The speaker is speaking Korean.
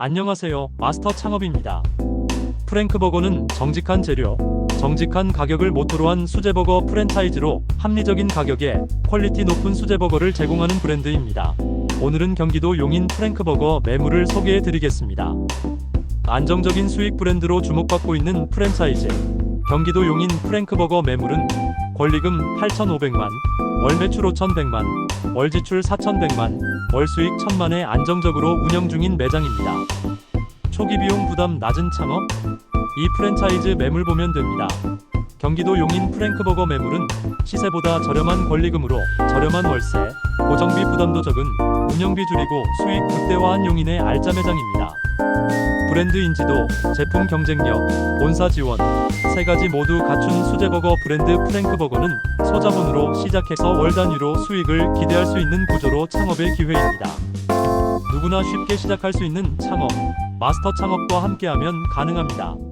안녕하세요. 마스터 창업입니다. 프랭크버거는 정직한 재료, 정직한 가격을 모토로 한 수제버거 프랜차이즈로 합리적인 가격에 퀄리티 높은 수제버거를 제공하는 브랜드입니다. 오늘은 경기도 용인 프랭크버거 매물을 소개해 드리겠습니다. 안정적인 수익 브랜드로 주목받고 있는 프랜차이즈. 경기도 용인 프랭크버거 매물은 권리금 8,500만, 월 매출 5,100만, 월 지출 4,100만, 월 수익 1,000만에 안정적으로 운영 중인 매장입니다. 초기 비용 부담 낮은 창업? 이 프랜차이즈 매물 보면 됩니다. 경기도 용인 프랭크버거 매물은 시세보다 저렴한 권리금으로 저렴한 월세, 고정비 부담도 적은 운영비 줄이고 수익 극대화한 용인의 알짜 매장입니다. 브랜드 인지도, 제품 경쟁력, 본사 지원 세 가지 모두 갖춘 수제버거 브랜드 프랭크버거는 소자본으로 시작해서 월 단위로 수익을 기대할 수 있는 구조로 창업의 기회입니다. 누구나 쉽게 시작할 수 있는 창업, 마스터 창업과 함께하면 가능합니다.